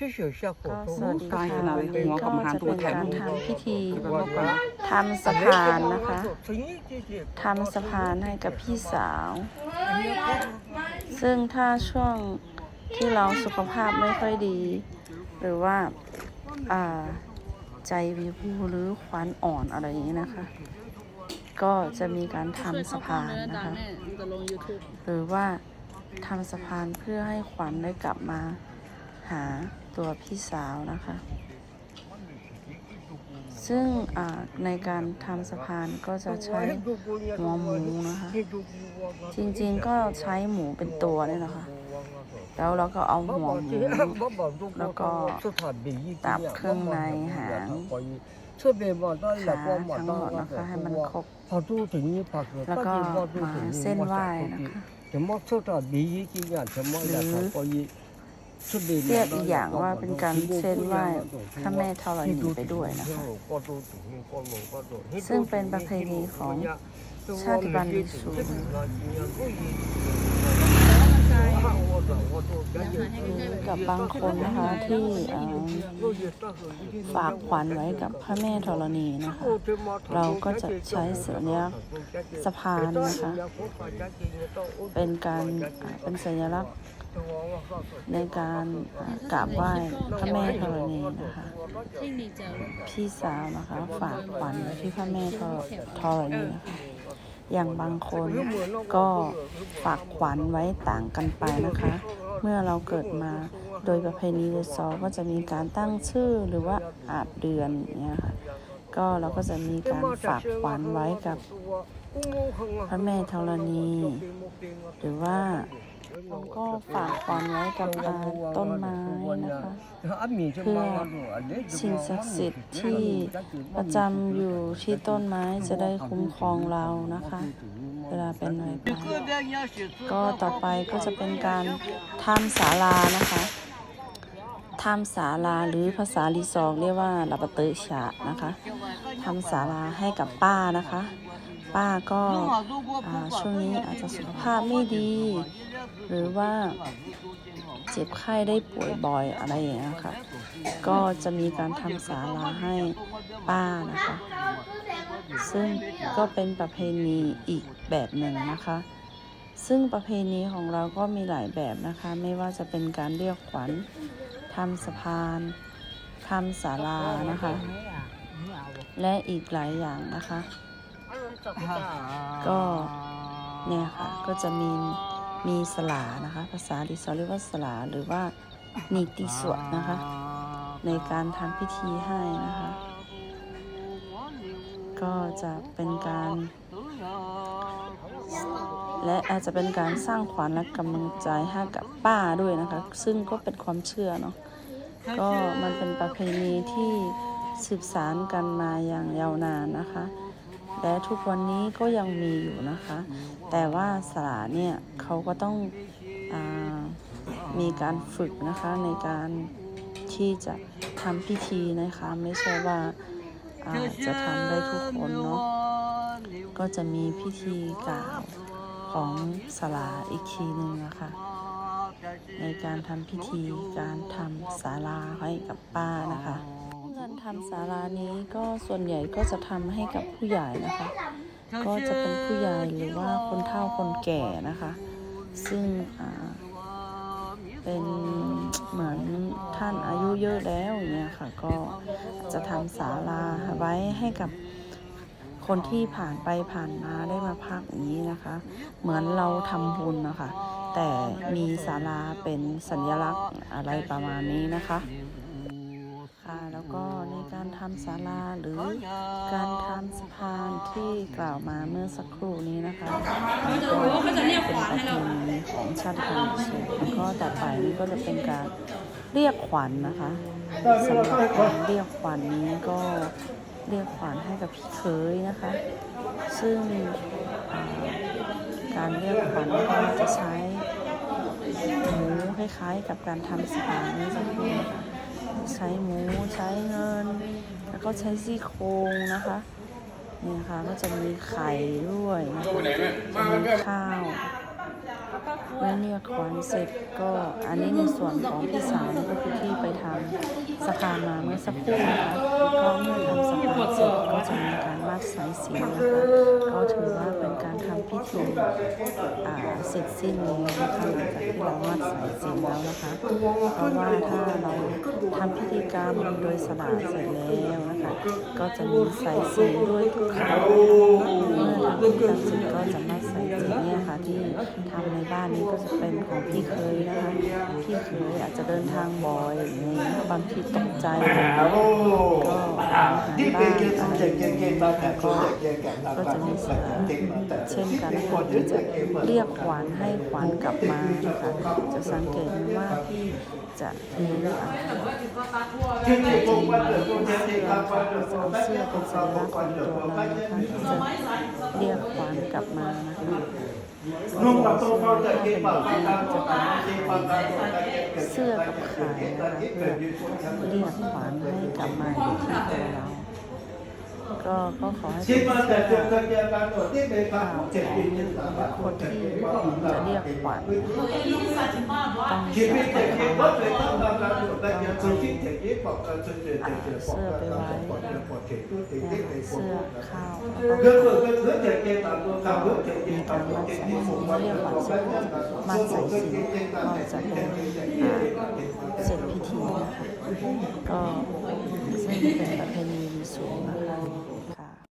ก็สวัสดีค่ะวันนี้ก็จะเป็นการทำพิธีทำสะพานนะคะทำสะพานให้กับพี่สาว ซึ่งถ้าช่วงที่เราสุขภาพไม่ค่อยดี หรือว่าใจวิวหรือขวันอ่อนอะไรอย่างนี้นะคะ ก็จะมีการทำสะพานนะคะ หรือว่าทำสะพานเพื่อให้ขวัญได้กลับมาหา ตัวพี่สาวนะคะ ซึ่งในการทำสะพานก็จะใช้หัวหมูนะคะ จริงๆก็ใช้หมูเป็นตัวนี่แหละคะ่ะแล้วเราก็เอาหัวหมูแล้วก็ตับเครื่องในหางขาทั้งหมดนะคะให้มันครบแล้วก็มาเส้นไหว้นะคะหรือ เรียกอีกอย่างว่าเป็นการเส้นไหว้พระแม่ธรณีไปด้วยนะคะซึ่งเป็นประเพณีของชาติบัณฑิสูกับบางคนนะคะที่ฝากขวัญไว้กับพระแม่ธรณีนะคะ เราก็จะใช้สัญลักษณ์สะพานนะคะ เป็นการเป็นสัญลักษณ์ ในการกราบไหว้พระแม่ธรณีนะคะ พี่สาวนะคะ ฝากขวัญไว้ที่พระแม่ธรณีนะคะอย่างบางคนก็ฝากขวัญไว้ต่างกันไปนะคะ เมื่อเราเกิดมาโดยประเพณีเดซอก็จะมีการตั้งชื่อหรือว่าอาบเดือนเนี่ยค่ะก็เราก็จะมีการฝากขวัญไว้กับพระแม่ธรณี หรือว่า เราก็ฝากขวัญไว้กับอาต้นไม้นะคะเพื่อสิ่งศักดิ์สิทธิ์ที่ประจำอยู่ที่ต้นไม้จะได้คุ้มครองเรานะคะ เวลาเป็นอะไรไปก็ต่อไปก็จะเป็นการทำศาลานะคะทำศาลาหรือภาษาลีซองเรียกว่าลาปเตอฉะนะคะทำศาลาให้กับป้านะคะ ป้าก็ช่วงนี้อาจจะสุขภาพไม่ดี หรือว่าเจ็บไข้ได้ป่วยบ่อยอะไรอย่างเงี้ค่ะ ก็จะมีการทำศาลาให้ป้านะคะ ซึ่งก็เป็นประเพณีอีกแบบหนึ่งนะคะ ซึ่งประเพณีของเราก็มีหลายแบบนะคะ ไม่ว่าจะเป็นการเรียกขวัญทำสะพานทำศาลานะคะ และอีกหลายอย่างนะคะ ก็เนี่ยค่ะ ก็จะมี มีสลานะคะ ภาษาดิสอเรียกว่าสลาหรือว่านิติสวดนะคะ ในการทำพิธีให้นะคะ ก็จะเป็นการ และอาจจะเป็นการสร้างขวัญและกำลังใจให้กับป้าด้วยนะคะ ซึ่งก็เป็นความเชื่อเนาะก็มันเป็นประเพณีที่สืบสานกันมาอย่างยาวนานนะคะ และทุกวันนี้ก็ยังมีอยู่นะคะ แต่ว่าสลาเนี่ยเขาก็ต้องอามีการฝึกนะคะในการที่จะทำพิธีนะคะ ไม่ใช่ว่าอ่าจะทำได้ทุกคนเนาะก็จะมีพิธีกล่าวของสลาอีกทีหนึ่งนะคะ ในการทำพิธีการทำศาลาให้กับป้านะคะการ ทำศาลานี้ก็ส่วนใหญ่ก็จะทำให้กับผู้ใหญ่นะคะ ก็จะเป็นผู้ใหญ่หรือว่าคนเฒ่าคนแก่นะคะ ซึ่งเป็นเหมือนท่านอายุเยอะแล้วเงี้ยค่ะ ก็จะทำศาลาไว้ให้กับคนที่ผ่านไปผ่านมาได้มาพักอย่างนี้นะคะ เหมือนเราทำบุญนะคะ แต่มีศาลาเป็นสัญลักษณ์อะไรประมาณนี้นะคะ แล้วก็ในการทำศาลาหรือการทำสะพานที่กล่าวมาเมื่อสักครู่นี้นะคะก็เป็นประเพณีของชาติพันธุ์แล้วก็ต่อไปนี้ก็จะเป็นการเรียกขวัญนะคะสำหรับการเรียกขวัญนี้ก็เรียกขวัญให้กับพี่เคยนะคะ ซึ่งการเรียกขวัญก็จะใช้หมูคล้ายๆกับการทำสะพานนี้สักครู่นะ ช้หมูใช้เงิน แล้วก็ใช้ซี่โครงนะคะนี่นะคะก็จะมีไข่ด้วยนะคะจะมีข้าว เมื่อเรียกขวัญเสร็จก็อันนี้ในส่วนของพี่สาวนี่ก็คือที่ไปทสะพานมาเมื่อสักครู่นะคะก็เมื่อทำสะพานเสร็จก็จะมีการมัดสายสิญจนะคะก็ถือว่าเป็นการทำพิธีเสร็จสิ้นแล้วนะคะหลังจากที่เรามัดสายสิญจนแล้วนะคะเพราะว่าถ้าเราทำพิธีกรรมโดยสลาเสร็จแล้วนะคะ ก็จะมีสายสิญจนด้วยทุกครั้งเมื่อทำพิธีกรรมเสร็จก็จะไมั ที่ทำในบ้านนี้ก็จะเป็นของพี่เคยนะคะพี่เคยอาจจะเดินทางบ่อยอย่างนี้บางทีตกใจก็หายบ้านงเกณฑ์อะไรทำอเจ็ย่างเกนี้ก็จะมีเสียเช่นกันคนที่จะเรียกขวัญให้ขวัญกลับมานะคะจะสังเกตว่าพี่จะถืออ่าที่ที่เสื้อจะเอาเสื้อเป็นสัญเราลักษณ์ของเดืตัวเราแม่นะคะเจ้าที่จะเรียกขวัญกลับมานะคะ นุ่งกับตัวเขาจะกินปากปตาตัวตาที่ปากตาตัวตาเสื้อกับขาเพื่อเรียกขวันให้กลับมาอยู่ที่ตัวเรา ก็ก็ขอให้ที่เป็นมาเสื้แต่อเจอกันเจอกันตัวที่เป็นพระข่าวเจ็ดปีองนี่สามารถคนที่จะเรียกขวัญต้องชีใส่วิตกเจ็ระดปีเป๋าก็เลยต้องทำงานอยู่แต่ยังชีวิตเจ็ดปีปอกกันจนเจ็ดเจ็ดเจ็ดปอกกันปอกกันปอกเจ็ดตัวเจ็ดเจ็ดเจ็ดปอกเสื้อกันข้าวเพื่อแล้วเพื่ก็อเพื่อเจ็ดเจ็ดตามตัวข้าวเพื่อเจ็ดเจ็ดตามตัวเจ็ดเจ็ดผมว่าเรียกว่าเสร็จมาใส่สีก็จะเป็นอ่าเสร็จพิธีนะคะก็ซึ่งเป็นประเพณี So,